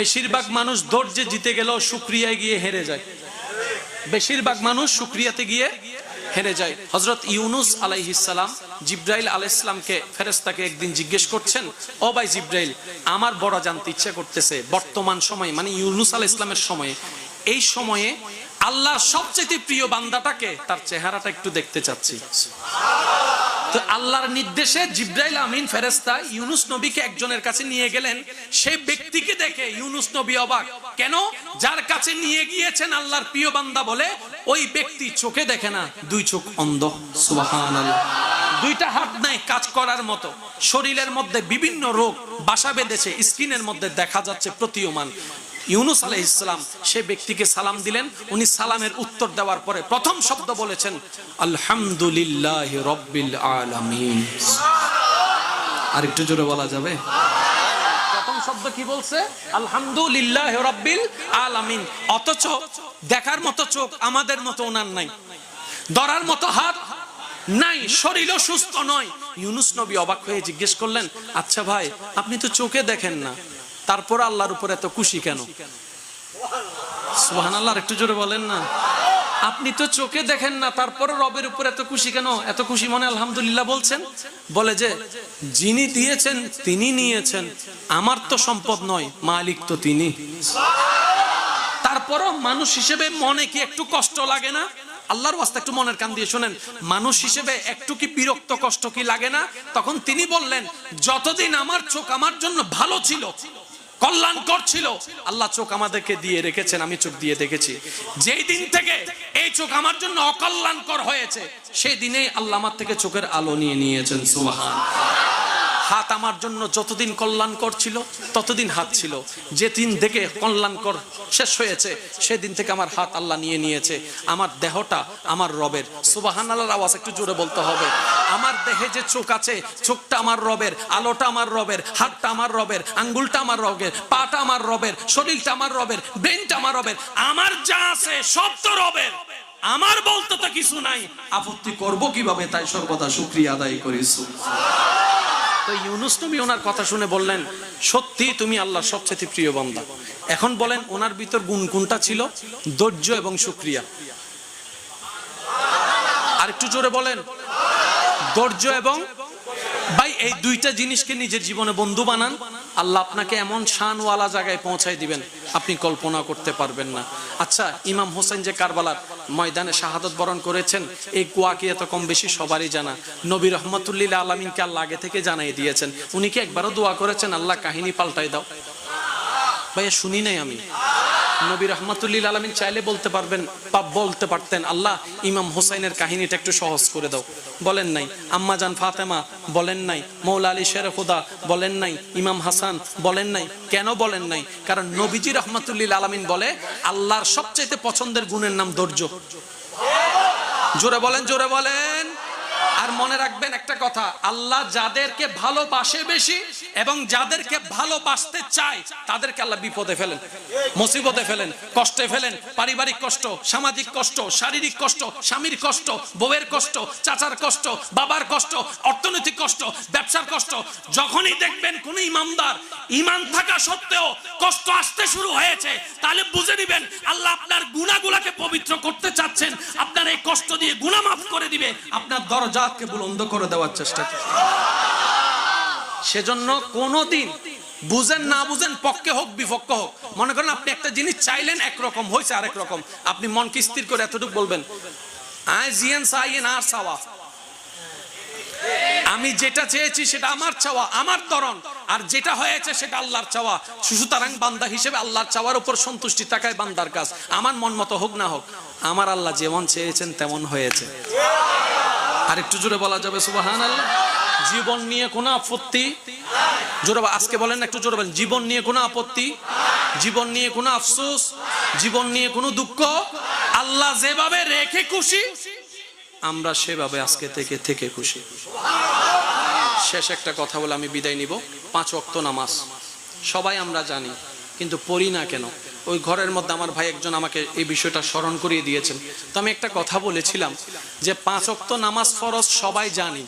বেশিরভাগ মানুষ ধৈর্যে জিতে গেলেও শুক্রিয়ায় গিয়ে হেরে যায়। বেশিরভাগ মানুষ শুক্রিয়াতে গিয়ে হেরে যায়। হজরত ইউনুস আলাইহিসালাম জিব্রাইল আলাইসলামকে ফেরেস্তাকে একদিন জিজ্ঞেস করছেন, ও ভাই জিব্রাইল, আমার বড় জানতে ইচ্ছা করতেছে বর্তমান সময়ে মানে ইউনুস আলাহ ইসলামের সময়ে, এই সময়ে আল্লাহর সবচেয়ে প্রিয় বান্দাটাকে, তার চেহারাটা একটু দেখতে চাচ্ছি। তো আল্লাহর নির্দেশে জিব্রাইল আমিন ফেরেস্তা ইউনুস নবীকে একজনের কাছে নিয়ে গেলেন। সেই ব্যক্তিকে দেখে ইউনুস নবী অবাক। কেন? যার কাছে নিয়ে গিয়েছেন আল্লাহর প্রিয় বান্দা বলে, ওই ব্যক্তি চোখে দেখে না, দুই চোখ অন্ধ। সুবহানাল্লাহ। দুইটা হাত নাই কাজ করার মতো। শরীরের মধ্যে বিভিন্ন রোগ বাসা বেঁধেছে, স্কিনের মধ্যে দেখা যাচ্ছে প্রতীয়মান। ইউনুস আলাইহিস সালাম সে ব্যক্তিকে সালাম দিলেন। উনি সালামের উত্তর দেওয়ার পরে প্রথম শব্দ বলেছেন, আলহামদুলিল্লাহ রব্বিল আলামিন। আর একটু জোরে বলা যাবে? প্রথম শব্দ কি বলছে? আলামিন। অথচ দেখার মতো চোখ আমাদের মতো ওনার নাই। ধরার মতো হাত নাই শরীরও সুস্থ নয়। ইউনুস নবী অবাক হয়ে জিজ্ঞেস করলেন আচ্ছা ভাই, আপনি তো চোখে দেখেন না। তারপর আল্লাহর উপর এত খুশি কেন? সুহান আল্লাহ একটু জোরে বলেন না। আপনি তো চোখে দেখেন না তারপরে রবের উপর এত খুশি কেন? এত খুশি মনে আলহামদুলিল্লাহ বলছেন? বলে যে, যিনি দিয়েছেন, তিনি নিয়েছেন। আমার তো সম্পদ নয়, মালিক তো তিনি। তারপরও মানুষ হিসেবে মনে কি একটু কষ্ট লাগে না? আল্লাহর ওয়াস্তে একটু মনের কান দিয়ে শোনেন। মানুষ হিসেবে একটু কি বিরক্ত কষ্ট কি লাগে না? তখন তিনি বললেন, যতদিন আমার চোখ আমার জন্য ভালো ছিল কল্যাণকর করছিল। আল্লাহ চোখ আমাদেরকে দিয়ে রেখেছেন, আমি চোখ দিয়ে দেখেছি। যেই দিন থেকে এই চোখ আমার জন্য অকল্যাণকর হয়েছে সেই দিনেই আল্লাহ আমার থেকে চোখের আলো নিয়ে নিয়েছেন, সুবহান। হাত আমার জন্য যতদিন কল্যাণকর ছিল, ততদিন হাত ছিল। যেদিন থেকে কল্যাণকর শেষ হয়েছে, সেদিন থেকে আমার হাত আল্লাহ নিয়ে নিয়েছে। আমার দেহটা আমার রবের। সুবাহান আল্লাহর আওয়াজ একটু জোরে বলতে হবে। আমার দেহে যে চোখ আছে, চোখটা আমার রবের, আলোটা আমার রবের, হাতটা আমার রবের, আঙ্গুলটা আমার রবের, পাটা আমার রবের, শরীরটা আমার রবের, ব্রেনটা আমার রবের, আমার যা আছে সব তো রবের। আমার বলতে তো কিছু নাই। আপত্তি করব কীভাবে তাই সর্বদা শুক্রিয়া আদায় করি। তো ইউনুস নবী ওনার কথা শুনে বললেন, সত্যি তুমি আল্লাহর সবচেয়ে প্রিয় বান্দা। এখন বলেন, ওনার ভিতর গুণ কোনটা ছিল? ধৈর্য এবং সুক্রিয়া। আর একটু জোরে বলেন, ধৈর্য এবং, ভাই, এই দুইটা জিনিসকে নিজের জীবনে বন্ধু বানান। আল্লাহ আপনাকে এমন শানওয়ালা জায়গায় পৌঁছায় দিবেন। আপনি কল্পনা করতে পারবেন না। আচ্ছা ইমাম হোসেন যে কারবালার ময়দানে শাহাদত বরণ করেছেন, এই কুয়া কি এত কম বেশি সবারই জানা। নবী রহমতুল্লিল আলমিনকে আল্লাহ আগে থেকে জানাই দিয়েছেন। উনি কি একবারও দোয়া করেছেন? আল্লাহ কাহিনী পাল্টাই দাও। ভাইয়া, শুনি নাই আমি। নবী রহমতুল্লিল আলমিন চাইলে বলতে পারবেন বা বলতে পারতেন। আল্লাহ, ইমাম হোসাইনের কাহিনীটা একটু সহজ করে দাও। বলেন নাই আম্মাজান ফাতেমা বলেন নাই, মৌলা আলী শের খুদা বলেন নাই, ইমাম হাসান বলেন নাই, কেন বলেন নাই? কারণ নবীজি রহমতুল্লিল আলমিন বলে, আল্লাহর সবচাইতে পছন্দের গুণের নাম ধৈর্য। জোরে বলেন জোরে বলেন। আর মনে রাখবেন একটা কথা, আল্লাহ যাদেরকে ভালোবাসে বেশি এবং যাদেরকে ভালোবাসতে চায়, তাদেরকে আল্লাহ বিপদে ফেলেন, মুসিবতে ফেলেন, কষ্টে ফেলেন, পারিবারিক কষ্ট, সামাজিক কষ্ট, শারীরিক কষ্ট, স্বামীর কষ্ট, বউয়ের কষ্ট, চাচার কষ্ট, বাবার কষ্ট, অর্থনৈতিক কষ্ট, ব্যবসার কষ্ট, যখনই দেখবেন কোন ইমানদার ইমান থাকা সত্ত্বেও কষ্ট আসতে শুরু হয়েছে, তাহলে বুঝে দিবেন আল্লাহ আপনার গুণাগুলাকে পবিত্র করতে চাচ্ছেন, আপনার এই কষ্ট দিয়ে গুণা মাফ করে দিবে, আপনার দরজাকে বুলন্দ করে দেওয়ার চেষ্টা করছে সেজন্য কোনোদিন বুঝেন না বুঝেন, পক্ষে হোক, বিপক্ষে হোক, মনে করেন আপনি একটা জিনিস চাইলেন, একরকম হয়েছে আরেক রকম। আপনি মনকে স্থির করে এতটুকু বলবেন আমি যেটা চেয়েছি সেটা আমার চাওয়া, আমার তরণ আর যেটা হয়েছে সেটা আল্লাহর চাওয়া। সুতরাং বান্দা হিসেবে আল্লাহর চাওয়ার উপর সন্তুষ্টি থাকায় বান্দার কাজ। আমার মন মতো হোক না হোক, আমার আল্লাহ যেমন চেয়েছেন তেমন হয়েছে। আর একটু জোরে বলা যাবে জীবন নিয়ে কোনো আপত্তি? জোরে আজকে বলেন একটু জোরে বলেন। জীবন নিয়ে কোনো আপত্তি? জীবন নিয়ে কোনো আফসোস? জীবন নিয়ে কোনো দুঃখ? আল্লাহ যেভাবে রেখে খুশি, আমরা সেভাবে আজকে থেকে থেকে খুশি। শেষ একটা কথা বলে আমি বিদায় নিব। পাঁচ অক্ত নামাজ। সবাই আমরা জানি, কিন্তু পড়ি না কেন? ওই ঘরের মধ্যে আমার ভাই একজন আমাকে এই বিষয়টা স্মরণ করিয়ে দিয়েছেন। তো আমি একটা কথা বলেছিলাম যে পাঁচ অক্ত নামাজ ফরজ সবাই জানি।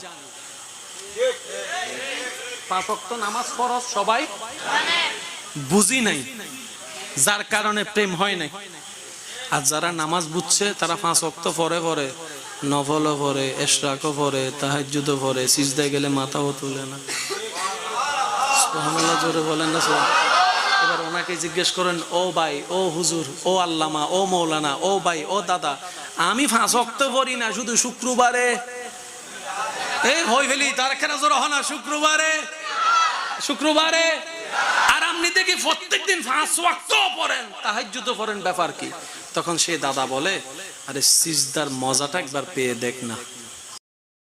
পাঁচ অক্ত নামাজ ফরজ সবাই বুঝি নাই। যার কারণে প্রেম হয় নাই। আর যারা নামাজ বুঝছে, তারা পাঁচ অক্ত পরে পরে নফলও পরে, এশরাকও পরে, তাহাজ্জুদও পরে, সিজদায় গেলে মাথাও তুলে না। জোরে বলেন না এবার ওনাকে জিজ্ঞেস করেন, ও ভাই, ও হুজুর, ও আল্লামা, ও মৌলানা, ও ভাই, ও দাদা, আমি অক্ত পড়ি না শুধু শুক্রবারে? এই হই ফেলি, তার কেনা জোর শুক্রবারে? শুক্রবারে? আর আপনি দেখি প্রত্যেকদিন পাঁচ ওয়াক্ত পড়েন। তাহাজ্জুদ পড়েন, ব্যাপার কি? তখন সে দাদা বলে, আরে সিজদার মজাটা একবার পেয়ে দেখ না।